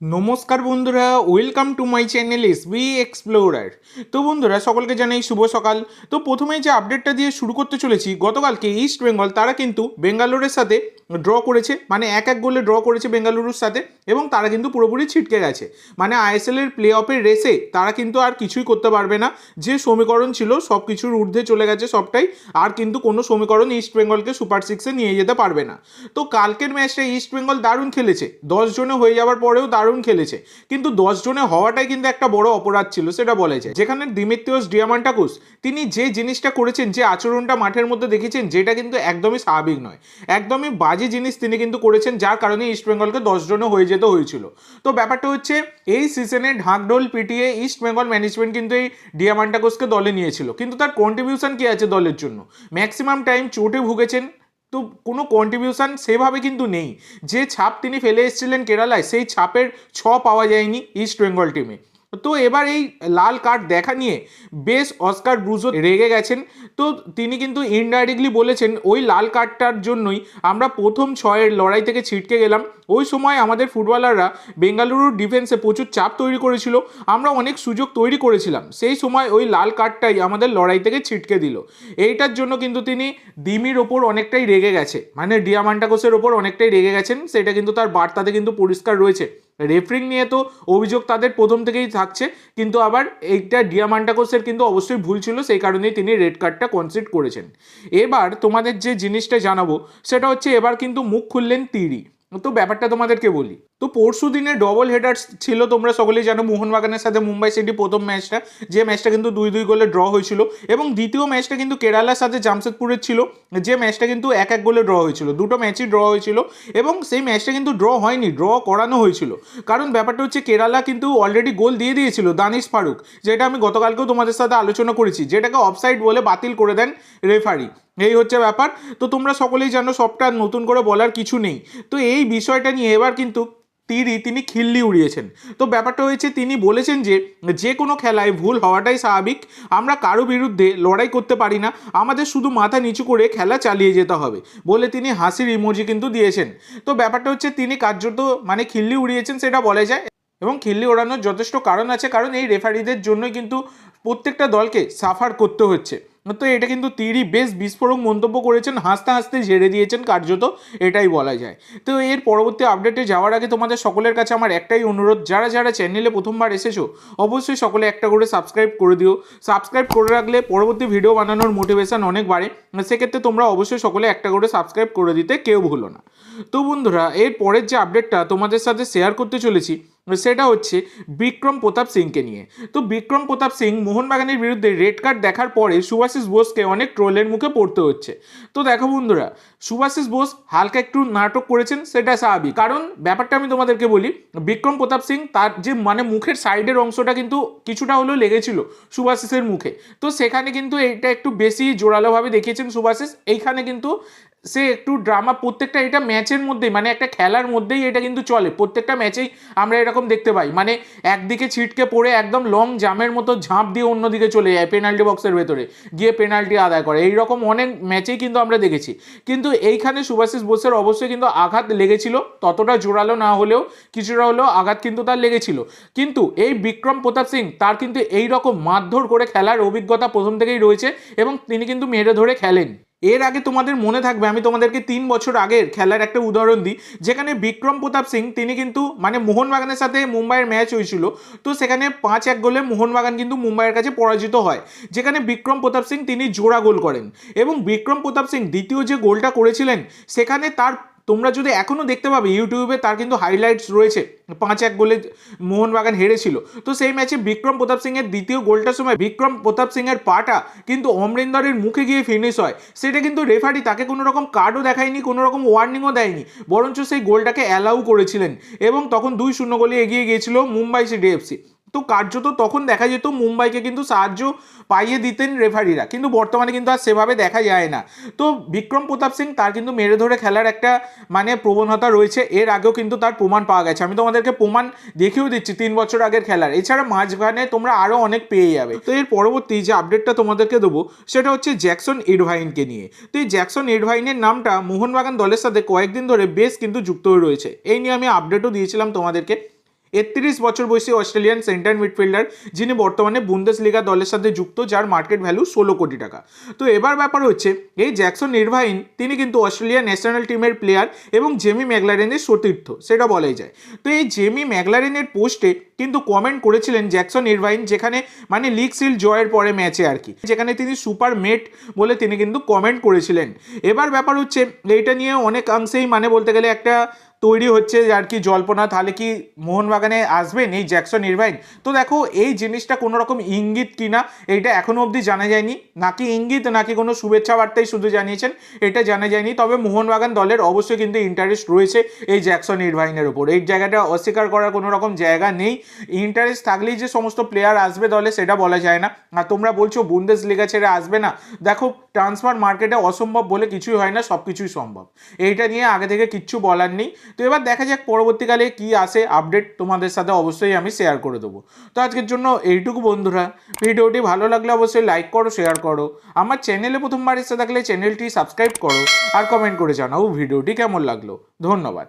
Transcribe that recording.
নমস্কার বন্ধুরা welcome to my channel S B explorer তো বন্ধুরা, সকলকে জানাই শুভ সকাল। তো প্রথমেই যে আপডেটটা দিয়ে শুরু করতে চলেছি, গতকালকে ইস্ট বেঙ্গল তারা কিন্তু বেঙ্গালোরের সাথে ড্র করেছে মানে এক এক গোলে ড্র করেছে বেঙ্গালুরুর সাথে, এবং তারা কিন্তু পুরোপুরি ছিটকে গেছে। মানে আইএসএল এর প্লে অফের রেসে তারা কিন্তু আর কিছুই করতে পারবে না। যে সমীকরণ ছিল সব কিছুর ঊর্ধ্বে চলে গেছে সবটাই, আর কিন্তু কোনো সমীকরণ ইস্ট বেঙ্গলকে সুপার সিক্সে নিয়ে যেতে পারবে না। তো কালকের ম্যাচটা ইস্ট বেঙ্গল দারুণ খেলেছে। দশ জনে হয়ে যাওয়ার পরেও দারুণ খেলেছে। কিন্তু দশ জনে হওয়াটাই কিন্তু একটা বড় অপরাধ ছিল, সেটা বলা যায়। যেখানে দিমিত্রিয়স ডিয়ামান্টাকুস, তিনি যে জিনিসটা করেছেন, যে আচরণটা মাঠের মধ্যে দেখেছেন, যেটা কিন্তু একদমই স্বাভাবিক নয়। একদমই বাজে জিনিস তিনি কিন্তু করেছেন, যার কারণে ইস্ট বেঙ্গলকে দশ জনে হয়ে যেতে হয়েছিল। তো ব্যাপারটা হচ্ছে, এই সিজনে ঢাকঢোল পিটিয়ে ইস্ট বেঙ্গল ম্যানেজমেন্ট কিন্তু এই ডিয়ামান্টাকোসকে দলে নিয়েছিল। কিন্তু তার কন্ট্রিবিউশন কি আছে দলের জন্য? ম্যাক্সিমাম টাইম চোটে ভুগেছেন তো কোনো কন্ট্রিবিউশান সেভাবে কিন্তু নেই। যে ছাপ তিনি ফেলে এসেছিলেন কেরালায়, সেই ছাপের ছ পাওয়া যায়নি ইস্ট বেঙ্গল টিমে তো এবার এই লাল কার্ড দেখা নিয়ে বেশ অস্কার ব্রুজো রেগে গেছেন। তো তিনি কিন্তু ইনডাইরেক্টলি বলেছেন, ওই লাল কার্ডটার জন্যই আমরা প্রথম ছয়ের লড়াই থেকে ছিটকে গেলাম। ওই সময় আমাদের ফুটবলাররা বেঙ্গালুরুর ডিফেন্সে প্রচুর চাপ তৈরি করেছিল। আমরা অনেক সুযোগ তৈরি করেছিলাম। সেই সময় ওই লাল কার্ডটাই আমাদের লড়াই থেকে ছিটকে দিল। এইটার জন্য কিন্তু তিনি দিমির ওপর অনেকটাই রেগে গেছে। মানে ডিয়ামান্টাকোসের ওপর অনেকটাই রেগে গেছেন। সেটা কিন্তু তার বার্তাতে কিন্তু পরিষ্কার রয়েছে। রেফারিং নিয়ে তো অভিযোগ তাদের প্রথম থেকেই থাকছে, কিন্তু আবার এইটা ডিয়ামান্টাকোসের কিন্তু অবশ্যই ভুল ছিল, সেই কারণেই তিনি রেড কার্ডটা কনসিড করেছেন। এবার তোমাদের যে জিনিসটা জানাব, সেটা হচ্ছে এবার কিন্তু মুখ খুললেন তিরি। তো ব্যাপারটা তোমাদেরকে বলি। তো পরশু দিনে ডবল হেডার ছিল, তোমরা সকলেই জানো, মোহনবাগানের সাথে মুম্বাই সিটি প্রথম ম্যাচটা। যে ম্যাচটা কিন্তু দুই দুই গোলে ড্র হয়েছিল। এবং দ্বিতীয় ম্যাচটা কিন্তু কেরালার সাথে জামশেদপুরের ছিল। যে ম্যাচটা কিন্তু এক এক গোলে ড্র হয়েছিল। দুটো ম্যাচই ড্র হয়েছিল। এবং সেই ম্যাচটা কিন্তু ড্র হয়নি ড্র করানো হয়েছিল। কারণ ব্যাপারটা হচ্ছে, কেরালা কিন্তু অলরেডি গোল দিয়ে দিয়েছিল দানিশ ফারুক, যেটা আমি গতকালকেও তোমাদের সাথে আলোচনা করেছি। যেটাকে অফসাইড বলে বাতিল করে দেন রেফারি এই হচ্ছে ব্যাপার। তো তোমরা সকলেই জানো, সবটা নতুন করে বলার কিছু নেই। তো এই বিষয়টা নিয়ে এবার কিন্তু তিরি তিনি খিল্লি উড়িয়েছেন। তো ব্যাপারটা হয়েছে, তিনি বলেছেন যে যে কোনো খেলায় ভুল হওয়াটাই স্বাভাবিক। আমরা কারও বিরুদ্ধে লড়াই করতে পারি না। আমাদের শুধু মাথা নিচু করে খেলা চালিয়ে যেতে হবে বলে তিনি হাসির ইমোজি কিন্তু দিয়েছেন। তো ব্যাপারটা হচ্ছে, তিনি কার্যত মানে খিল্লি উড়িয়েছেন সেটা বলা যায়। এবং খিল্লি ওড়ানোর যথেষ্ট কারণ আছে, কারণ এই রেফারিদের জন্যই কিন্তু প্রত্যেকটা দলকে সাফার করতে হচ্ছে। তো এটা কিন্তু তিরি বেশ বিস্ফোরক মন্তব্য করেছেন, হাসতে হাসতে ঝেড়ে দিয়েছেন কার্যত, এটাই বলা যায়। তো এর পরবর্তী আপডেটে যাওয়ার আগে তোমাদের সকলের কাছে আমার একটাই অনুরোধ, যারা যারা চ্যানেলে প্রথমবার এসেছ, অবশ্যই সকলে একটা করে সাবস্ক্রাইব করে দিও। সাবস্ক্রাইব করে রাখলে পরবর্তী ভিডিও বানানোর মোটিভেশন অনেক বাড়ে সেক্ষেত্রে তোমরা অবশ্যই সকলে একটা করে সাবস্ক্রাইব করে দিতে কেউ ভুলো না। তো বন্ধুরা, এর পরের যে আপডেটটা তোমাদের সাথে শেয়ার করতে চলেছি সেটা হচ্ছে বিক্রম প্রতাপ সিংকে নিয়ে। তো বিক্রম প্রতাপ সিং মোহনবাগানের বিরুদ্ধে রেড কার্ড দেখার পরে সুভাষিস বোসকে অনেক ট্রোলের মুখে পড়তে হচ্ছে। তো দেখো বন্ধুরা, সুভাষিস বোস হালকা একটু নাটক করেছেন সেটা স্বাভাবিক। কারণ ব্যাপারটা আমি তোমাদেরকে বলি, বিক্রম প্রতাপ সিং তার যে মানে মুখের সাইডের অংশটা কিন্তু কিছুটা হলেও লেগেছিল সুভাষিসের মুখে। তো সেখানে কিন্তু এটা একটু বেশি জোরালোভাবে দেখিয়েছেন সুভাষিস। এইখানে কিন্তু সে একটু ড্রামা প্রত্যেকটা এটা ম্যাচের মধ্যেই মানে একটা খেলার মধ্যেই এটা কিন্তু চলে। প্রত্যেকটা ম্যাচেই আমরা এরকম দেখতে পাই। মানে একদিকে ছিটকে পড়ে একদম লং জামের মতো ঝাঁপ দিয়ে অন্যদিকে চলে যায় পেনাল্টি বক্সের ভেতরে। গিয়ে পেনাল্টি আদায় করে। এইরকম অনেক ম্যাচেই কিন্তু আমরা দেখেছি। কিন্তু এইখানে সুভাষিস বোসের অবশ্যই কিন্তু আঘাত লেগেছিল। ততটা জোরালো না হলেও কিছুটা হলেও আঘাত কিন্তু তার লেগেছিল। কিন্তু এই বিক্রম প্রতাপ সিং তার কিন্তু এই রকম মারধর করে খেলার অভিজ্ঞতা প্রথম থেকেই রয়েছে এবং তিনি কিন্তু মেরে ধরে খেলেন। এর আগে তোমাদের মনে থাকবে, আমি তোমাদেরকে তিন বছর আগের খেলার একটা উদাহরণ দিই, যেখানে বিক্রম প্রতাপ সিং, তিনি কিন্তু মানে মোহনবাগানের সাথে মুম্বাইয়ের ম্যাচ হয়েছিল, তো সেখানে পাঁচ এক গোলে মোহনবাগান কিন্তু মুম্বাইয়ের কাছে পরাজিত হয়, যেখানে বিক্রম প্রতাপ সিং, তিনি জোড়া গোল করেন এবং বিক্রম প্রতাপ সিং দ্বিতীয় যে গোলটা করেছিলেন, সেখানে তার তোমরা যদি এখনও দেখতে পাবে ইউটিউবে, তার কিন্তু হাইলাইটস রয়েছে। পাঁচ এক গোলে মোহনবাগান হেরেছিল। তো সেই ম্যাচে বিক্রম প্রতাপ সিংয়ের দ্বিতীয় গোলটার সময় বিক্রম প্রতাপ সিংয়ের পাটা কিন্তু অমরিন্দরের মুখে গিয়ে ফিনিশ হয়। সেটা কিন্তু রেফারি তাকে কোনো রকম কার্ডও দেখায়নি, কোনো রকম ওয়ার্নিংও দেয়নি। বরঞ্চ সেই গোলটাকে অ্যালাউ করেছিলেন। এবং তখন দুই শূন্য গোলে এগিয়ে গিয়েছিল মুম্বাই সিটি এফসি তো কার্যত তখন দেখা যেত মুম্বাইকে কিন্তু সাহায্য পাইয়ে দিতেন রেফারিরা। কিন্তু বর্তমানে কিন্তু আর সেভাবে দেখা যায় না। তো বিক্রম প্রতাপ সিং তার কিন্তু মেরে ধরে খেলার একটা মানে প্রবণতা রয়েছে। এর আগেও কিন্তু তার প্রমাণ পাওয়া গেছে। আমি তোমাদেরকে প্রমাণ দেখিয়েও দিচ্ছি তিন বছর আগের খেলার। এছাড়া মাঝখানে তোমরা আরও অনেক পেয়ে যাবে। তো এর পরবর্তী যে আপডেটটা তোমাদেরকে দেবো, সেটা হচ্ছে জ্যাকসন ইডভাইনকে নিয়ে। তো এই জ্যাকসন ইডভাইনের নামটা মোহনবাগান দলের সাথে কয়েকদিন ধরে বেশ কিন্তু যুক্ত হয়ে রয়েছে। এই নিয়ে আমি আপডেটও দিয়েছিলাম তোমাদেরকে। একত্রিশ বছর বয়সী অস্ট্রেলিয়ান সেন্টার মিডফিল্ডার, যিনি বর্তমানে বুন্দেস লিগা দলের সাথে যুক্ত, যার মার্কেট ভ্যালু ষোলো কোটি টাকা। তো এবার ব্যাপার হচ্ছে, এই জ্যাকসন নির্বাহীন তিনি কিন্তু অস্ট্রেলিয়া ন্যাশনাল টিমের প্লেয়ার এবং জেমি ম্যাগলারেনের সতীর্থ, সেটা বলাই যায়। তো এই জেমি ম্যাগলারেনের পোস্টে কিন্তু কমেন্ট করেছিলেন জ্যাকসন নির্বাহীন যেখানে মানে লিগ সিল জয়ের পরে ম্যাচে আর কি। যেখানে তিনি সুপার মেট বলে তিনি কিন্তু কমেন্ট করেছিলেন। এবার ব্যাপার হচ্ছে, এইটা নিয়ে অনেকাংশেই মানে বলতে গেলে একটা তৈরি হচ্ছে আর কি জল্পনা। তাহলে কি মোহনবাগানে আসবেন এই জ্যাকসন ইরভাইন? তো দেখো, এই জিনিসটা কোনো রকম ইঙ্গিত কিনা, এইটা এখনও অবধি জানা যায়নি। নাকি ইঙ্গিত, নাকি কোনো শুভেচ্ছা বার্তাই শুধু জানিয়েছেন, এটা জানা যায়নি। তবে মোহনবাগান দলের অবশ্যই কিন্তু ইন্টারেস্ট রয়েছে এই জ্যাকসন ইরভাইনের উপর। এই জায়গাটা অস্বীকার করার কোনো রকম জায়গা নেই। ইন্টারেস্ট থাকলেই যে সমস্ত প্লেয়ার আসবে দলে, সেটা বলা যায় না। আর তোমরা বলছো বুন্দেস লিগা ছেড়ে আসবে না। দেখো ট্রান্সফার মার্কেটে অসম্ভব বলে কিছুই হয় না সব কিছুই সম্ভব। এইটা নিয়ে আগে থেকে কিচ্ছু বলার নেই। তো এবার দেখা যাক পরবর্তীকালে কি আসে আপডেট তোমাদের সাথে অবশ্যই আমি শেয়ার করে দেবো। তো আজকের জন্য এইটুকু বন্ধুরা। ভিডিওটি ভালো লাগলে অবশ্যই লাইক করো শেয়ার করো। আমার চ্যানেলে প্রথমবার এসে থাকলে চ্যানেলটি সাবস্ক্রাইব করো আর কমেন্ট করে জানাও ভিডিওটি কেমন লাগল। ধন্যবাদ।